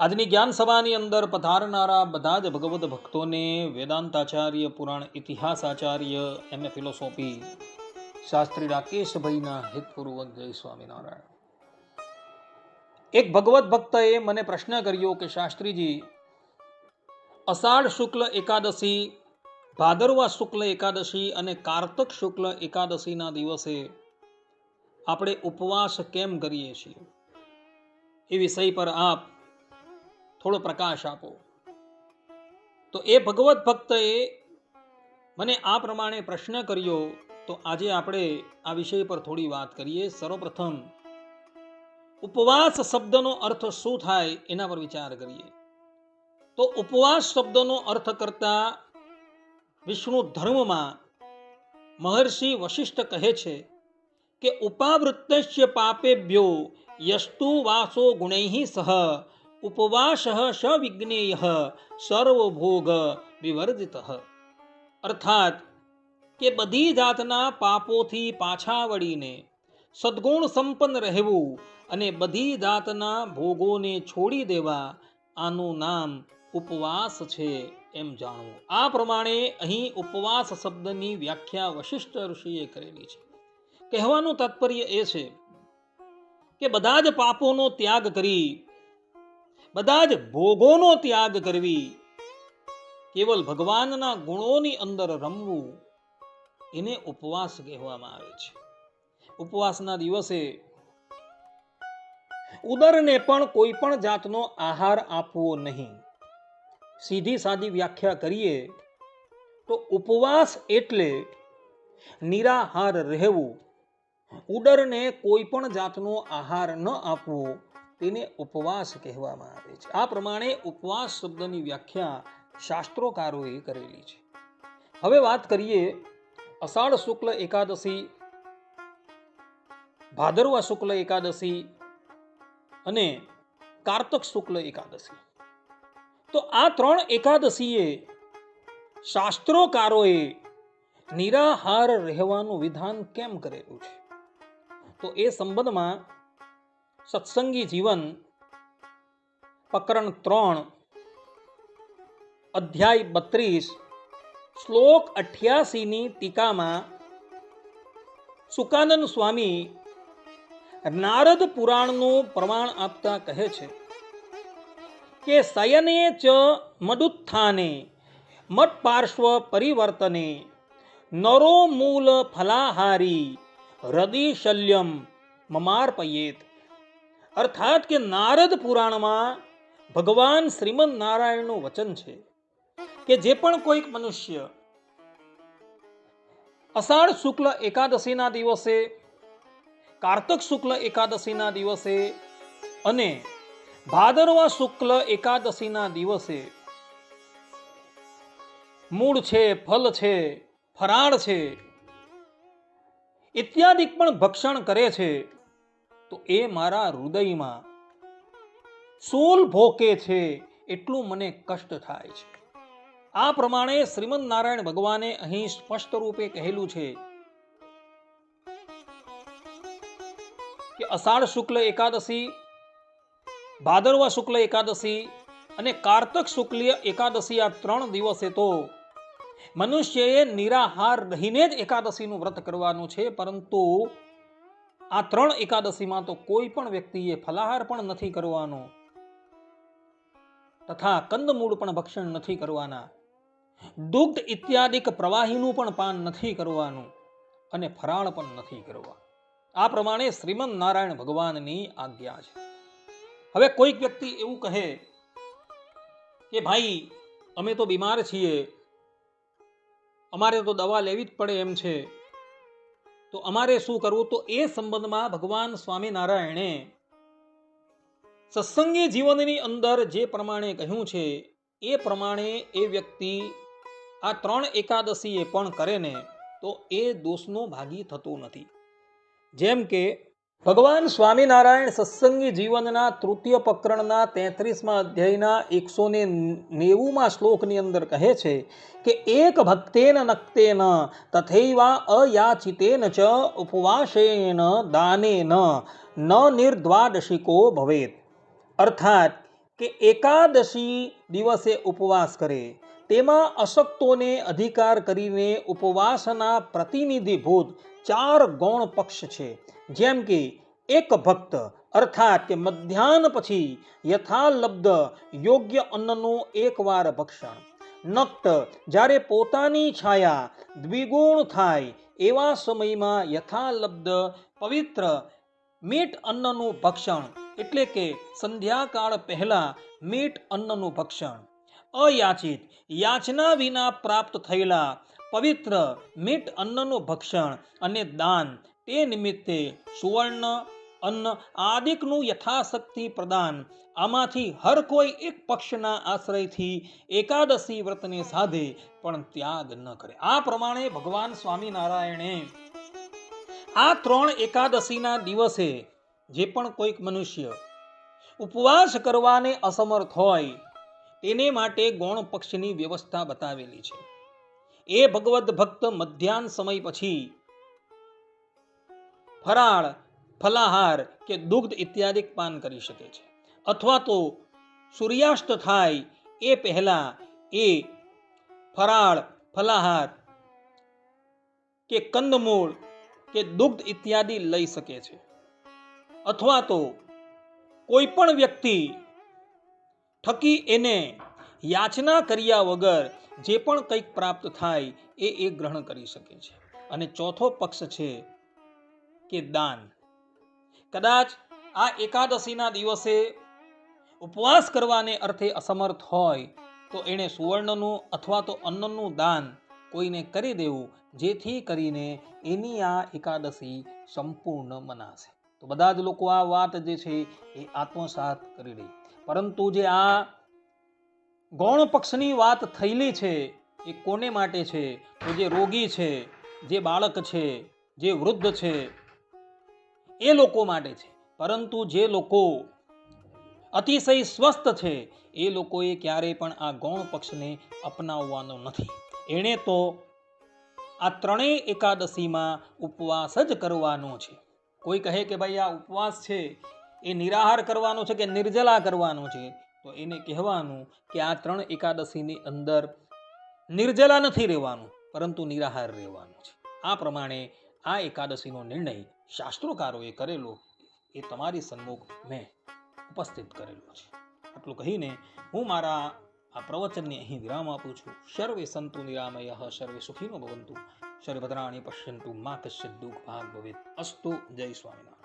આજની જ્ઞાન સભાની અંદર પધારનારા બધા જ ભગવત ભક્તોને વેદાંતાચાર્ય, પુરાણ ઇતિહાસ આચાર્ય એમ એ ફિલોસોફી, શાસ્ત્રી રાકેશભાઈના હિતપૂર્વક જય સ્વામિનારાયણ. એક ભગવત ભક્તએ મને પ્રશ્ન કર્યો કે શાસ્ત્રીજી, અષાઢ શુક્લ એકાદશી, ભાદરવા શુક્લ એકાદશી અને કારતક શુક્લ એકાદશીના દિવસે આપણે ઉપવાસ કેમ કરીએ છીએ? એ વિષય પર આપ થોડો પ્રકાશ આપો. તો એ ભગવત ભક્તએ મને આ પ્રમાણે પ્રશ્ન કર્યો, તો આજે આપણે આ વિષય પર થોડી વાત કરીએ. સર્વપ્રથમ, ઉપવાસ શબ્દનો અર્થ શું થાય એના પર વિચાર કરીએ. તો ઉપવાસ શબ્દનો અર્થ કરતા વિષ્ણુ ધર્મમાં મહર્ષિ વશિષ્ઠ કહે છે કે, ઉપાવૃત્તસ્ય પાપેભ્યો યસ્તુ વાસો ગુણૈ સહ ઉપવાસ સવિજ્ઞેય સર્વભોગ વિવર્જિત અર્થાત કે બધી જાતના પાપોથી પાછા વળીને સદ્ગુણ સંપન્ન રહેવું અને બધી જાતના ભોગોને છોડી દેવા આનું નામ ઉપવાસ છે એમ જાણવું આ પ્રમાણે અહીં ઉપવાસ શબ્દની વ્યાખ્યા વશિષ્ઠ ઋષિએ કરેલી છે કહેવાનું તાત્પર્ય એ છે કે બધા જ પાપોનો ત્યાગ કરી બધા જ ભોગોનો ત્યાગ કરવી. કેવલ ભગવાનના ગુણોની અંદર રમવું એને ઉપવાસ કહેવામાં આવે છે. ઉપવાસના દિવસે ઉદરને પણ કોઈ પણ જાતનો આહાર આપવો નહીં. સીધી સાદી વ્યાખ્યા કરીએ તો ઉપવાસ એટલે નિરાહાર રહેવું. ઉદરને કોઈ પણ જાતનો આહાર ન આપવો. તેને ઉપવાસ કહેવામાં આવે છે. આ પ્રમાણે ઉપવાસ શબ્દની વ્યાખ્યા શાસ્ત્રોકારોએ કરેલી છે. હવે વાત કરીએ અષાઢ શુક્લ એકાદશી, ભાદરવા શુક્લ એકાદશી અને કારતક શુક્લ એકાદશી. તો આ ત્રણ એકાદશીએ શાસ્ત્રોકારોએ નિરાહાર રહેવાનું વિધાન કેમ કરેલું છે? તો એ સંબંધમાં સત્સંગી જીવન, પ્રકરણ ત્રણ, અધ્યાય બત્રીસ, શ્લોક અઠ્યાસીની ટીકામાં સુકાનંદ સ્વામી નારદ પુરાણનું પ્રમાણ આપતા કહે છે કે શયને ચ મડુત્થાને મત પાર્શ્વ પરિવર્તને નરો મૂલ ફલાહારી હૃદય મમાર્પયેત. અર્થાત કે નારદ પુરાણમાં ભગવાન શ્રીમદ નારાયણનું વચન છે કે જે પણ કોઈક મનુષ્ય અષાઢ શુક્લ એકાદશીના દિવસે, કારતક શુક્લ એકાદશીના દિવસે અને ભાદરવા શુક્લ એકાદશીના દિવસે મૂળ છે, ફલ છે, ફરાળ છે ઇત્યાદિક પણ ભક્ષણ કરે છે. તો એ મારા હૃદયમાં સોલ ભોકે છે એટલું મને કષ્ટ થાય છે. આ પ્રમાણે શ્રીમદ નારાયણ ભગવાને અહીં સ્પષ્ટ રૂપે કહેલું છે કે અષાઢ શુક્લ એકાદશી, ભાદરવા શુક્લ એકાદશી અને કારતક શુક્લ એકાદશી આ ત્રણ દિવસે તો મનુષ્યએ નિરાહાર રહીને જ એકાદશીનું વ્રત કરવાનું છે, પરંતુ આ ત્રણ એકાદશીમાં તો કોઈ પણ વ્યક્તિએ ફલાહાર પણ નથી કરવાનો. તથા કંદમૂળ પણ ભક્ષણ નથી કરવાના. દુગ્ધ ઇત્યાદિક પ્રવાહીનું પણ પાન નથી કરવાનું અને ફરાળ પણ નથી કરવા. આ પ્રમાણે શ્રીમદ નારાયણ ભગવાનની આજ્ઞા છે. હવે કોઈક વ્યક્તિ એવું કહે કે, ભાઈ, અમે તો બીમાર છીએ. અમારે તો દવા લેવી જ પડે એમ છે. તો અમારે શું કરવું? તો એ સંબંધમાં ભગવાન સ્વામિનારાયણે સત્સંગી જીવનની અંદર જે પ્રમાણે કહ્યું છે, એ પ્રમાણે એ વ્યક્તિ આ ત્રણ એકાદશીએ પણ કરે ને, તો એ દોષનો ભાગી થતો નથી. જેમ કે ભગવાન સ્વામિનારાયણ સત્સંગી જીવનના તૃતીય પ્રકરણના તેત્રીસમાં અધ્યાયના એકસો ને નેવુંમાં શ્લોકની અંદર કહે છે કે, એક ભક્તેન નક્તેન તથૈવા અયાચિતેન ચ ઉપવાસેન દાનેન ન નિર્દ્વાદશિકો ભવેત. અર્થાત કે એકાદશી દિવસે ઉપવાસ કરે. તેમાં અશક્તોને અધિકાર કરીને ઉપવાસના પ્રતિનિધિભૂત ચાર ગૌણ પક્ષ છે. જેમ કે, એક ભક્ત, અર્થાત કે મધ્યાહન પછી યથાલબ્ધ યોગ્ય અન્નનું એકવાર ભક્ષણ. નક્ત, જ્યારે પોતાની છાયા દ્વિગુણ થાય, એવા સમયમાં યથાલબ્ધ પવિત્ર મીઠ અન્નનું ભક્ષણ, એટલે કે સંધ્યાકાળ પહેલાં મીઠ અન્નનું ભક્ષણ. અયાચિત, યાચના વિના પ્રાપ્ત થયેલા પવિત્ર મીઠ અન્નનું ભક્ષણ અને દાન, તે નિમિત્તે સુવર્ણ અન્ન આદિકનું યથાશક્તિ પ્રદાન. આમાંથી હર કોઈ એક પક્ષના આશ્રયથી એકાદશી વ્રતને સાધે, પણ ત્યાગ ન કરે. આ પ્રમાણે ભગવાન સ્વામિનારાયણે આ ત્રણ એકાદશીના દિવસે જે પણ કોઈક મનુષ્ય ઉપવાસ કરવાને અસમર્થ હોય તેને માટે ગૌણ પક્ષની વ્યવસ્થા બતાવેલી છે. એ ભગવદ્ ભક્ત મધ્યાહન સમય પછી ફરાળ, ફલાહાર કે દુગ્ધ ઇત્યાદિ પાન કરી શકે છે. અથવા તો સૂર્યાસ્ત થાય એ પહેલા એ ફરાળ, ફલાહાર કે કંદમૂળ કે દુગ્ધ ઇત્યાદિ લઈ શકે છે. અથવા તો કોઈ પણ વ્યક્તિ થકી એને યાચના કર્યા વગર જે પણ કંઈક પ્રાપ્ત થાય એ એ ગ્રહણ કરી શકે છે. અને ચોથો પક્ષ છે કે દાન. કદાચ આ એકાદશીના દિવસે ઉપવાસ કરવાને અર્થે અસમર્થ હોય તો એણે સુવર્ણનું અથવા તો અન્નનું દાન કોઈને કરી દેવું, જેથી કરીને એની આ એકાદશી સંપૂર્ણ મનાશે. તો બધા જ લોકો આ વાત જે છે એ આત્મસાત કરી લે પરંતુ જે આ ગૌણ પક્ષની વાત થયેલી છે એ કોને માટે છે? તો જે રોગી છે, જે બાળક છે, જે વૃદ્ધ છે, એ લોકો માટે છે. પરંતુ જે લોકો અતિશય સ્વસ્થ છે, એ લોકોએ ક્યારેય પણ આ ગૌણ પક્ષને અપનાવવાનો નથી. એણે તો આ ત્રણેય એકાદશીમાં ઉપવાસ જ કરવાનો છે. કોઈ કહે કે ભાઈ આ ઉપવાસ છે, એ નિરાહાર કરવાનો છે કે નિર્જલા કરવાનો છે, તો એને કહેવાનું કે આ ત્રણ એકાદશીની અંદર નિર્જલા નથી રહેવાનું, પરંતુ નિરાહાર રહેવાનું છે. આ પ્રમાણે આ એકાદશીનો નિર્ણય શાસ્ત્રોકારોએ કરેલો, એ તમારી સન્મુખ મેં ઉપસ્થિત કરેલો છે. આટલું કહીને હું મારા આ પ્રવચનને અહીં વિરામ આપું છું. સર્વે સંતુ નિરામય, સર્વે સુખીનો ભવંતુ, સર્વભદ્રાણી પશ્યંતુ મા કશ્ય દુઃખ ભાગ ભવેત. અસ્તુ જય સ્વામિનારાયણ